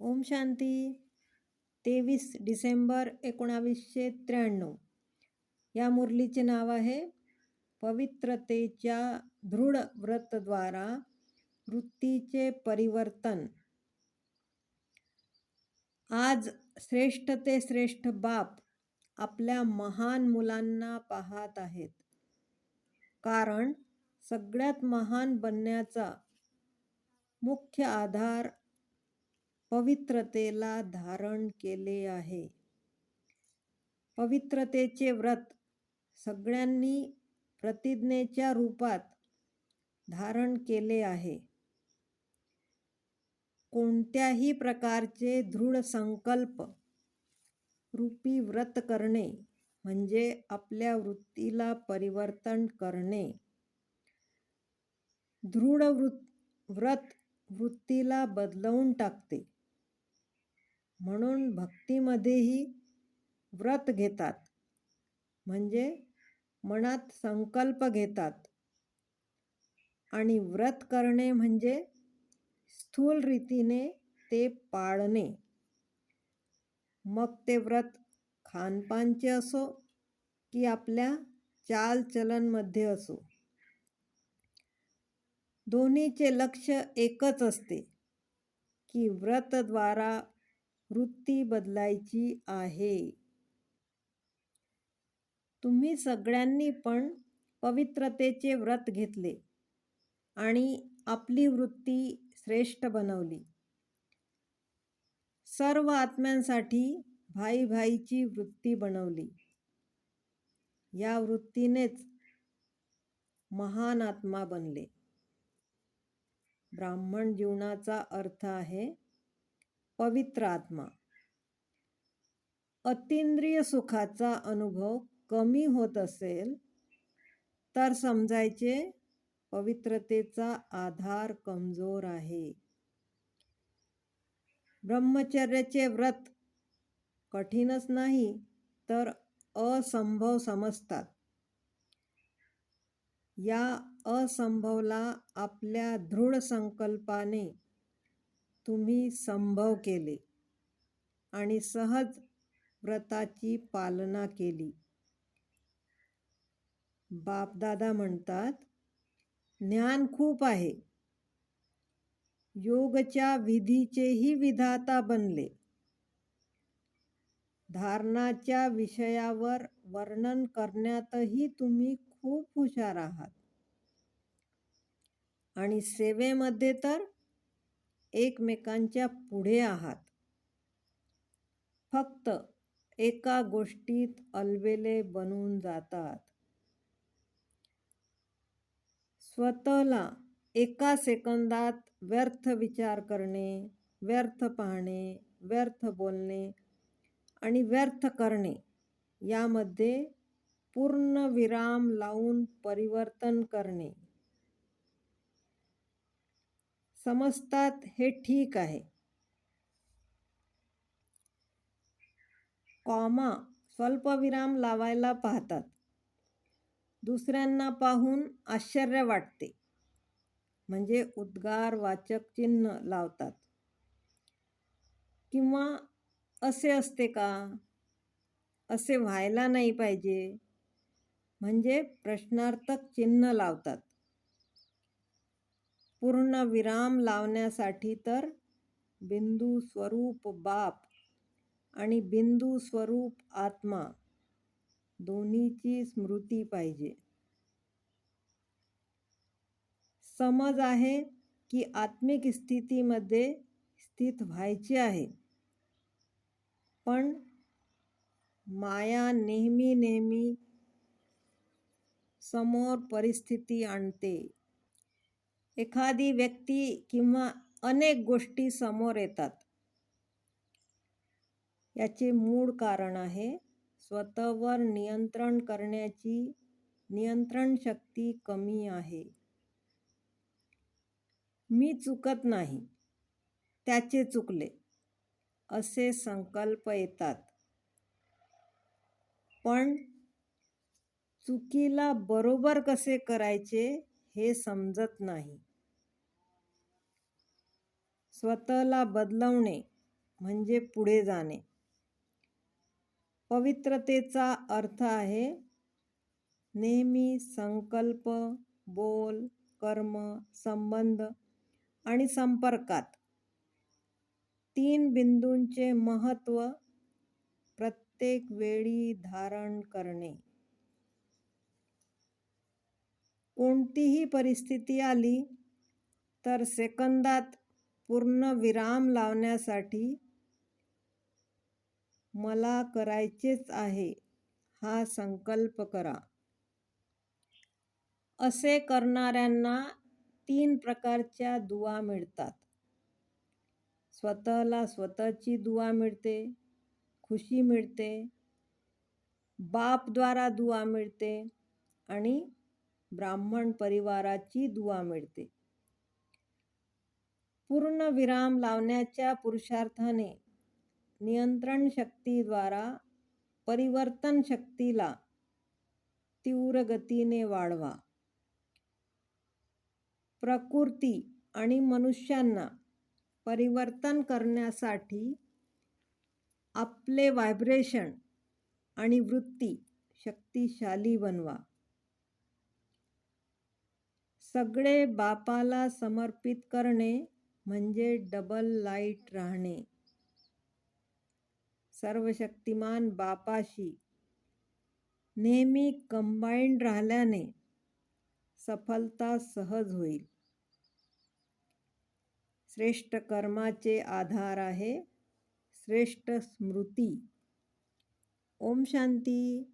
ओम शांती. तेवीस डिसेंबर एकोणावीसशे त्र्याण्णव. या मुरलीचे नाव आहे पवित्रतेच्या दृढ व्रतद्वारा वृत्तीचे परिवर्तन. आज श्रेष्ठ ते श्रेष्ठ बाप आपल्या महान मुलांना पाहत आहेत. कारण सगळ्यात महान बनण्याचा मुख्य आधार पवित्रतेला धारण केले आहे. पवित्रतेचे व्रत सगळ्यांनी प्रतिज्ञेच्या रूपात धारण केले आहे. कोणत्याही प्रकारचे दृढ संकल्प रूपी व्रत करणे म्हणजे आपल्या वृत्तीला परिवर्तन करणे. दृढ व्रत वृत्तीला बदलवून टाकते. म्हणून भक्तीमध्येही व्रत घेतात. म्हणजे मनात संकल्प घेतात. आणि व्रत करणे म्हणजे स्थूल रीतीने ते पाळणे. मग ते व्रत खानपानचे असो की आपल्या चालचलनमध्ये असो. दोन्हीचे लक्ष एकच असते की व्रतद्वारा वृत्ती बदलायची आहे. तुम्ही सगळ्यांनी पण पवित्रतेचे व्रत घेतले आणि आपली वृत्ती श्रेष्ठ बनवली. सर्व आत्म्यांसाठी भाई भाईची वृत्ती बनवली. या वृत्तीनेच महान आत्मा बनले. ब्राह्मण जीवनाचा अर्थ आहे पवित्र आत्मा. अतिंद्रिय सुखाचा अनुभव कमी होत असेल तर समजायचे पवित्रतेचा आधार कमजोर आहे. ब्रह्मचर्याचे व्रत कठीणच नाही तर असंभव समजतात. या असंभवला आपल्या दृढ संकल्पाने तुम्ही संभव केले आणि सहज व्रताची पालना केली. बापदादा म्हणतात ज्ञान खूप आहे. योगच्या विधीचेही विधाता बनले. धारणाच्या विषयावर वर्णन करण्यातही तुम्ही खूप हुशार आहात. आणि सेवेमध्ये तर एकमेकांच्या पुढे आहात. फक्त एका गोष्टीत अलबेले बनून जातात. स्वतःला एका सेकंदात व्यर्थ विचार करणे व्यर्थ पाहणे व्यर्थ बोलणे आणि व्यर्थ करणे यामध्ये पूर्ण विराम लावून परिवर्तन करणे. समजतात हे ठीक आहे. कॉमा स्वल्पविराम लावायला पाहतात. दुसऱ्यांना पाहून आश्चर्य वाटते. म्हणजे उद्गार वाचक चिन्ह लावतात. किंवा असे असते का? असे व्हायला नाही पाहिजे. म्हणजे प्रश्नार्थक चिन्ह लावतात. पूर्ण विराम लावण्यासाठी तर बिंदू स्वरूप बाप आणि बिंदू स्वरूप आत्मा दोन्हीची स्मृती पाहिजे. समज आहे की आत्मिक स्थितीमध्ये स्थित व्हायचे आहे. पण माया नेहमी नेहमी समोर परिस्थिती आणते. एखादी व्यक्ती किंवा अनेक गोष्टी समोर येतात. याचे मूळ कारण आहे स्वतःवर नियंत्रण करण्याची नियंत्रण शक्ती कमी आहे. मी चुकत नाही त्याचे चुकले असे संकल्प येतात. पण चुकीला बरोबर कसे करायचे? हे समजत नाही. स्वतःला बदलवणे म्हणजे पुढे जाणे. पवित्रतेचा अर्थ आहे नेहमी संकल्प बोल कर्म संबंध आणि संपर्कात. तीन बिंदूंचे महत्त्व प्रत्येक वेळी धारण करणे. कोणतीही परिस्थिती आली तर सेकंदात पूर्ण विराम लावण्यासाठी मला करायचेच आहे हा संकल्प करा. असे करणाऱ्यांना तीन प्रकारच्या दुवा मिळतात. स्वतःला स्वतःची दुवा मिळते खुशी मिळते बापद्वारा दुवा मिळते आणि ब्राह्मण परिवाराची दुवा मिळते. पूर्ण विराम लावण्याच्या पुरुषार्थाने नियंत्रण शक्तीद्वारा परिवर्तन शक्तीला तीव्र गतीने वाढवा. प्रकृती आणि मनुष्यांना परिवर्तन करण्यासाठी आपले व्हायब्रेशन आणि वृत्ती शक्तिशाली बनवा. सगळे बापाला समर्पित करणे म्हणजे डबल लाइट राहणे. सर्वशक्तिमान बापाशी नेहमी कंबाईंड राहिल्याने सफलता सहज होईल. श्रेष्ठ कर्माचे आधार आहे. श्रेष्ठ स्मृती. ओम शांती.